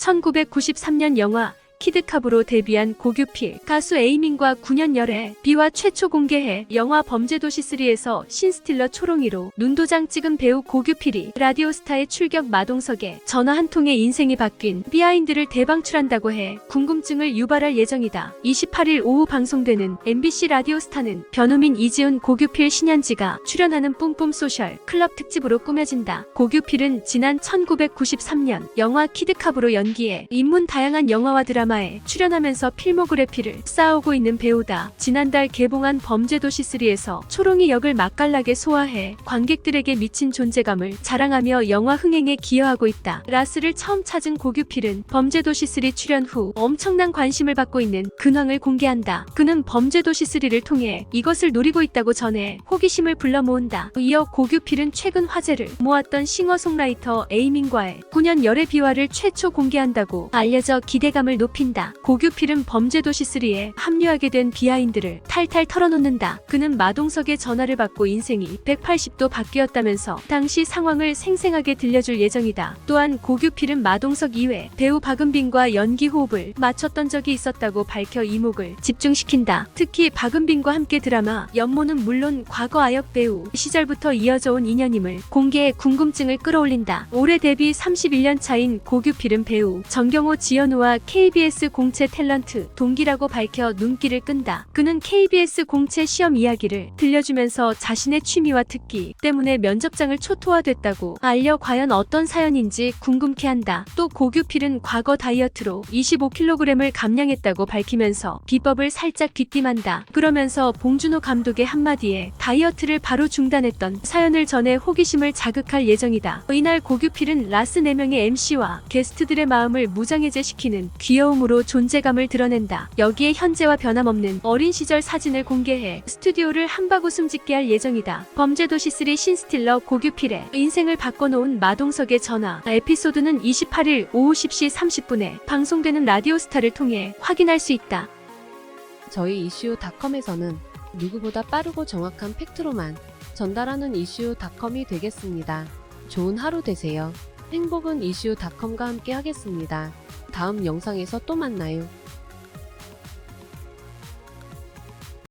1993년 영화 키드캅으로 데뷔한 고규필 가수 에이민과 9년 열애 비와 최초 공개해 영화 범죄도시 3에서 신스틸러 초롱이로 눈도장 찍은 배우 고규필이 라디오스타의 출격 마동석에 전화 한 통에 인생이 바뀐 비하인드를 대방출한다고 해 궁금증을 유발할 예정이다. 28일 오후 방송되는 MBC 라디오스타는 변호민 이지훈 고규필 신현지가 출연하는 뿜뿜 소셜 클럽 특집으로 꾸며진다. 고규필은 지난 1993년 영화 키드캅으로 연기해 인문 다양한 영화와 드라마 에 출연하면서 필모그래피를 쌓아오고 있는 배우다. 지난달 개봉한 범죄도시 3에서 초롱이 역을 맛깔나게 소화해 관객들에게 미친 존재감을 자랑하며 영화 흥행에 기여하고 있다. 라스를 처음 찾은 고규필은 범죄도시 3 출연 후 엄청난 관심을 받고 있는 근황을 공개한다. 그는 범죄도시 3를 통해 이것을 노리고 있다고 전해 호기심을 불러 모은다. 이어 고규필은 최근 화제를 모았던 싱어송라이터 에이민과의 9년 열애 비화를 최초 공개한다고 알려져 기대감을 높 인다. 고규필은 범죄도시 3에 합류하게 된 비하인드를 탈탈 털어놓는다. 그는 마동석의 전화를 받고 인생이 180도 바뀌었다면서 당시 상황을 생생하게 들려줄 예정이다. 또한 고규필은 마동석 이외 배우 박은빈과 연기 호흡을 맞췄던 적이 있었다고 밝혀 이목을 집중시킨다. 특히 박은빈과 함께 드라마 연모는 물론 과거 아역 배우 시절부터 이어져 온 인연임을 공개해 궁금증을 끌어올린다. 올해 데뷔 31년 차인 고규필은 배우 정경호 지연우와 KBS 공채 탤런트 동기라고 밝혀 눈길을 끈다. 그는 KBS 공채 시험 이야기를 들려주면서 자신의 취미와 특기 때문에 면접장을 초토화됐다고 알려 과연 어떤 사연인지 궁금케 한다. 또 고규필은 과거 다이어트로 25kg을 감량했다고 밝히면서 비법을 살짝 귀띔한다. 그러면서 봉준호 감독의 한마디에 다이어트를 바로 중단했던 사연을 전해 호기심을 자극할 예정이다. 이날 고규필은 라스 4명의 MC와 게스트들의 마음을 무장해제시키는 귀여 움으로 존재감을 드러낸다. 여기에 현재와 변함없는 어린 시절 사진을 공개해 스튜디오를 한바구음 짓게 할 예정이다. 범죄도시 3 신스틸러 고규필의 인생을 바꿔놓은 마동석의 전화 에피소드는 28일 오후 10시 30분에 방송되는 라디오스타를 통해 확인할 수 있다. 저희 이슈닷컴에서는 누구보다 빠르고 정확한 팩트로만 전달하는 이슈닷컴이 되겠습니다. 좋은 하루 되세요. 행복은 이슈닷컴과 함께 하겠습니다. 다음 영상에서 또 만나요.